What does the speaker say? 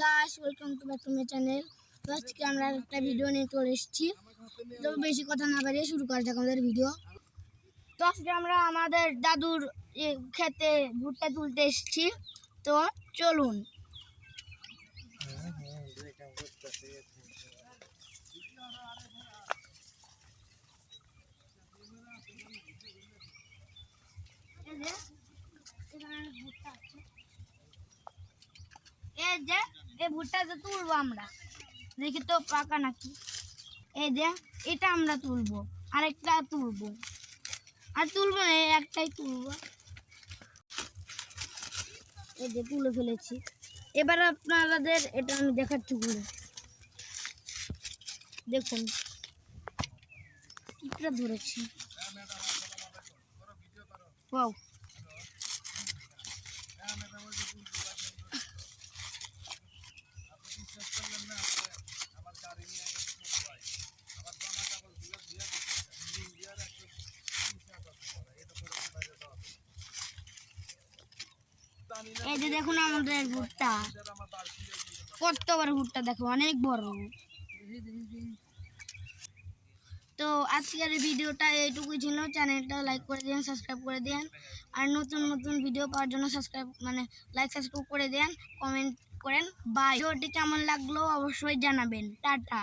গাছ welcome to back to my channel তো আজকে আমরা একটা ভিডিও নিয়ে চলে এসেছি। তো বেশি কথা না বাড়িয়ে শুরু করা যাক আমাদের ভিডিও তো আজকে আমরা আমাদের দাদুর এ, খেতে ভুট্টা তুলতে এসেছি। তো চলুন। আছে। এই যে এই ভুট্টাটা তুলবো আমরা? দেখি তো পাকা নাকি? এই যে, এটা আমরা তুলবো, আরেকটা তুলবো। আর তুলবো না একটাই তুলবো। এই যে তুলে ফেলেছি। এবার আপনাদের এটা আমি দেখাচ্ছি ঘুরে। দেখুন পিঁপড়া ধরেছি। ওয়াও। এই যে দেখুন আমাদের ভুট্টা। কত বড় ভুট্টা দেখো, অনেক বড়। তো আজকের ভিডিওটা এইটুকুই ছিল। চ্যানেলটা লাইক করে দিন সাবস্ক্রাইব করে দিন আর নতুন নতুন ভিডিও পাওয়ার জন্য সাবস্ক্রাইব মানে লাইক সাবস্ক্রাইব করে দেন কমেন্ট করেন। বাই ভিডিওটি কেমন লাগল অবশ্যই জানাবেন। টাটা।